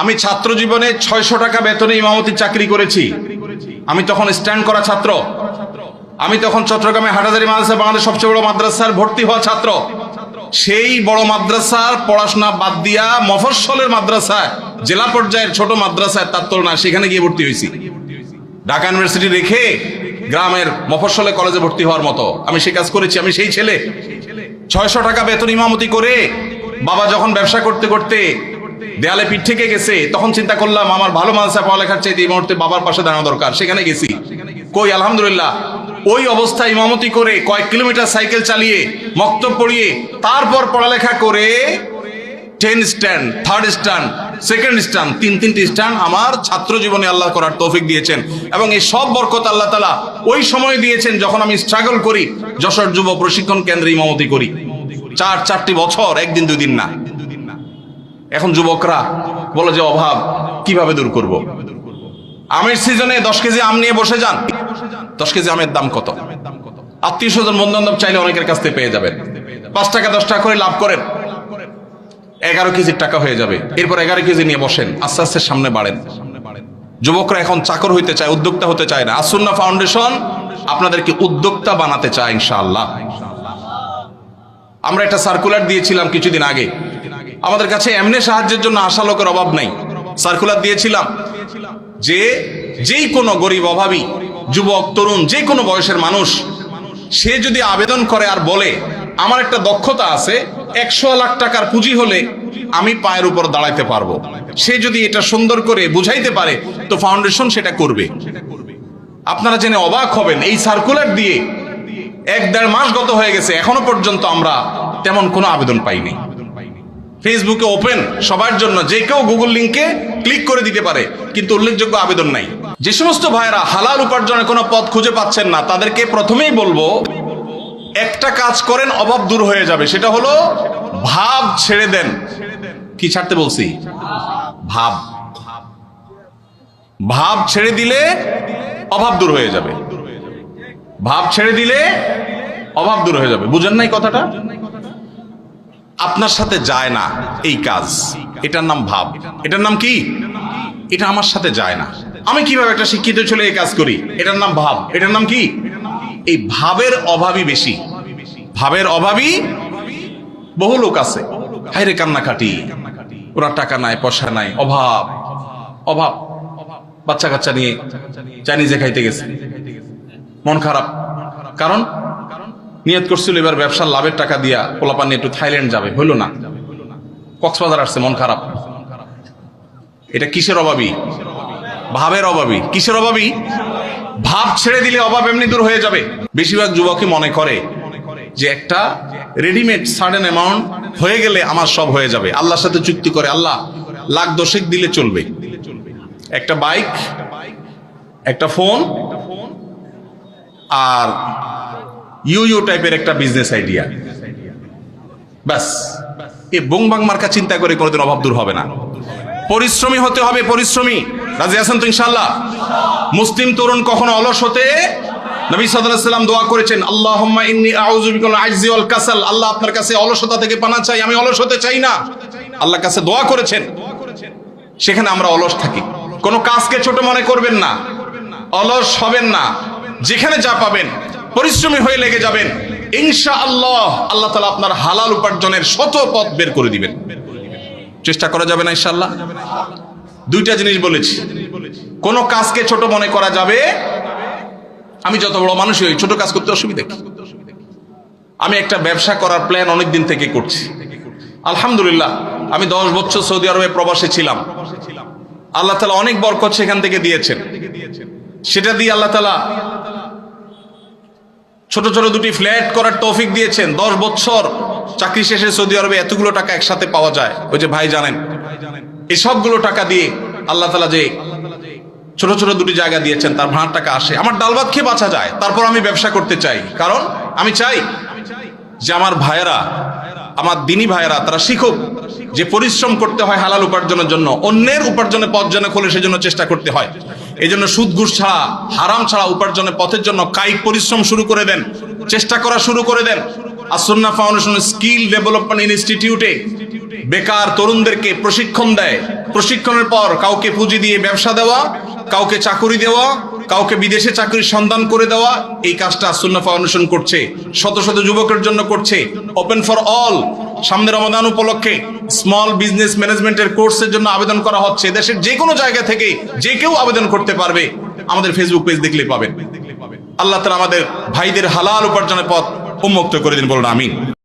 আমি ছাত্র জীবনে ছয়শো টাকা বেতনে ইমামতি চাকরি করেছি। আমি তখন স্ট্যান্ড করা ছাত্র। আমি তখন চট্টগ্রামে হাটাজারি মাদ্রাসা, বাংলাদেশ সবচেয়ে বড় মাদ্রাসার ভর্তি হওয়া ছাত্র। সেই বড় মাদ্রাসার পড়াশোনা বাদ দিয়া মফস্বলের মাদ্রাসায়, জেলা পর্যায়ের ছোট মাদ্রাসায় তার তুলনায় সেখানে গিয়ে ভর্তি হয়েছি। ঢাকা ইউনিভার্সিটি রেখে গ্রামের মফস্বলে কলেজে ভর্তি হওয়ার মতো আমি সে কাজ করেছি, আমি সেই ছেলে। ছয়শো টাকা বেতন ইমামতি করে বাবা যখন ব্যবসা করতে করতে দেয়ালে পিঠ থেকে গেছে, তখন চিন্তা করলাম, আমার ভালো মাদ্রাসা পড়ালেখার চাইতে এই মুহূর্তে বাবার পাশে দাঁড়ানো দরকার, সেখানে গেছি। কই, আলহামদুলিল্লাহ। ওই অবস্থায় ইমামতি করে কয়েক কিলোমিটার সাইকেল চালিয়ে, মক্তব পড়িয়ে, তারপর পড়ালেখা করে ten stand third stand second stand তিন তিনটি স্ট্যান্ড আমার ছাত্র জীবনে আল্লাহ করার তৌফিক দিয়েছেন। এবং এই সব বরকত আল্লাহ তালা ওই সময় দিয়েছেন যখন আমি স্ট্রাগল করি, যশোর যুব প্রশিক্ষণ কেন্দ্রে ইমামতি করি। চার, চারটি বছর, একদিন দুই দিন না। এখন যুবকরা বলে যে, অভাব, কীভাবে দূর করব। আমের সিজনে দশ কেজি আম নিয়ে বসে যান। দশ কেজি আমের দাম কত? আত্মীয় স্বজন বন্ধু চাইলে অনেকের কাছ থেকে পেয়ে যাবেন। পাঁচ টাকা, দশ টাকা করে লাভ করেন। এগারো কেজির টাকা হয়ে যাবে। এরপর এগারো কেজি নিয়ে বসেন। আস্তে আস্তে সামনে বাড়েন। যুবকরা এখন চাকর হইতে চায়, উদ্যোক্তা হতে চায় না। আসুন্না ফাউন্ডেশন আপনাদেরকে উদ্যোক্তা বানাতে চায়, ইনশাআল্লাহ। আমরা একটা সার্কুলার দিয়েছিলাম কিছুদিন আগে। আমাদের কাছে এমনি সাহায্যের জন্য আশা লোকের অভাব নাই। সার্কুলার দিয়েছিলাম। যে, যেই কোনো গরিব, অভাবী, যুবক, তরুণ, যে কোনো বয়সের মানুষ, সে যদি আবেদন করে আর বলে, আমার একটা দক্ষতা আছে, একশো লাখ টাকার পুঁজি হলে আমি পায়ের উপর দাঁড়াইতে পারব। সে যদি এটা সুন্দর করে বুঝাইতে পারে, তো ফাউন্ডেশন সেটা করবে। আপনারা জেনে অবাক হবেন, এই সার্কুলার দিয়ে এক দেড় মাস গত হয়ে গেছে, এখনও পর্যন্ত আমরা তেমন কোনো আবেদন পাইনি। ফেসবুকে ওপেন সবার জন্য, যে কেউ গুগল লিংকে ক্লিক করে দিতে পারে, কিন্তু উল্লেখযোগ্য আবেদন নাই। যে সমস্ত ভাইয়েরা হালাল উপার্জনের কোনো পথ খুঁজে পাচ্ছেন না, তাদেরকে প্রথমেই বলব, একটা কাজ করেন, অভাব দূর হয়ে যাবে। সেটা হলো, ভাব ছেড়ে দেন। কি ছাড়তে বলছি? ভাব। ভাব ছেড়ে দিলে অভাব দূর হয়ে যাবে। ভাব ছেড়ে দিলে অভাব দূর হয়ে যাবে। বুঝেন নাই কথাটা? আপনার সাথে যায় না এই কাজ। এটার নাম ভাব। এটার নাম কি? এটা আমার সাথে যায় না। আমি কীভাবে একটা শিক্ষিত ছেলে এই কাজ করি? এটার নাম ভাব। এটার নাম কি? এই ভাবের অভাবই বেশি। ভাবের অভাবই বহু লোক আছে। হাইরে কান্নাকাটি। ওরা টাকা নাই, পয়সা নাই, অভাব। অভাব। বাচ্চা কাচ্চা নিয়ে চাইনিজে খাইতে গেছে। মন খারাপ। কারণ নিয়ত করছিল এবার ব্যবসার লাভের টাকা দিয়া পোলাপান একটু থাইল্যান্ড যাবে। হইল না। কক্সবাজার আসছে, মন খারাপ। এটা কিসের অভাবী ভাবের অভাবী কিসের অভাবী ভাব ছেড়ে দিলে অভাব এমনি দূর হয়ে যাবে। বেশিরভাগ যুবকই মনে করে যে একটা রেডিমেড সার্টেন অ্যামাউন্ট হয়ে গেলে আমার সব হয়ে যাবে। আল্লাহর সাথে চুক্তি করে, আল্লাহ লাখ দশেক দিলে চলবে। একটা বাইক একটা ফোন আর ইউ ইউ টাইপের একটা বিজনেস আইডিয়া ব্যাস। এ বংবাং মার্কা চিন্তা করে কোনোদিন অভাব দূর হবে না। পরিশ্রমী হতে হবে, পরিশ্রমী। রাজি আছেন তো ইনশাল্লাহ মুসলিম তরুণ কখনো অলস হতে নবী সাল্লাম দোয়া করেছেন ওয়াল কাসাল। আল্লাহ আপনার কাছে অলসতা থেকে পানা চাই, আমি অলস হতে চাই না। আল্লাহর কাছে দোয়া করেছেন। সেখানে আমরা অলস থাকি। কোনো কাজকে ছোট মনে করবেন না। অলস হবেন না। যেখানে যা পাবেন। পরিশ্রমী হয়ে লেগে যাবেন। ইনশা আল্লাহ আল্লাহ তালা আপনার হালাল উপার্জনের শত পথ বের করে দিবেন। চেষ্টা করা যাবে না ইনশাল্লাহ দুইটা জিনিস বলেছি। কোন কাজকে ছোট মনে করা যাবে? আমি যত বড় মানুষ হই, ছোট কাজ করতে অসুবিধা কি? আমি একটা ব্যবসা করার প্ল্যান অনেক দিন থেকে করছি। আলহামদুলিল্লাহ, আমি দশ বছর সৌদি আরবে প্রবাসে ছিলাম। আল্লাহ তালা অনেক বরকত সেখান থেকে দিয়েছেন। সেটা দিয়ে আল্লাহ তালা ছোট ছোট দুটি ফ্ল্যাট করার তৌফিক দিয়েছেন। দশ বছর চাকরি শেষে সৌদি আরবে এতগুলো টাকা একসাথে পাওয়া যায়। ওই যে ভাই জানেন, এই সবগুলো টাকা দিয়ে আল্লাহ তালা যে ছোট ছোট দুটি জায়গা দিয়েছেন, তার ভাড়ার টাকা আসে। আমার ডাল ভাত খেয়ে বাঁচা যায়, তারপর আমি ব্যবসা করতে চাই। কারণ আমি চাই যে আমার ভাইয়েরা, আমার দিনী ভাইয়েরা, তারা শিখুক যে পরিশ্রম করতে হয় হালাল উপার্জনের জন্য, অন্যের উপার্জনের পথ যেন খোলে, সেজন্য চেষ্টা করতে হয়। এই জন্য সুদ ঘুষ ছাড়া, হারাম ছাড়া উপার্জনের পথের জন্য কায়িক পরিশ্রম শুরু করে দেন, চেষ্টা করা শুরু করে দেন। আসন্না ফাউন্ডেশন স্কিল ডেভেলপমেন্ট ইনস্টিটিউটে বেকার তরুণদেরকে প্রশিক্ষণ দেয়। প্রশিক্ষণের পর কাউকে পুঁজি দিয়ে ব্যবসা দেওয়া, কাউকে চাকুরি দেওয়া, কাউকে বিদেশে চাকরির সন্ধান করে দেওয়া, এই কাজটা আসন্না ফাউন্ডেশন করছে, শত শত যুবকের জন্য করছে। ওপেন ফর অল সামনে রমাদান উপলক্ষে স্মল বিজনেস ম্যানেজমেন্টের কোর্সের জন্য আবেদন করা হচ্ছে। দেশের যে কোনো জায়গা থেকে যে কেউ আবেদন করতে পারবে, আমাদের ফেসবুক পেজ দেখলে পাবেন। আল্লাহ তালা আমাদের ভাইদের হালাল উপার্জনের পথ উন্মুক্ত করে দিন বলুন, আমিন।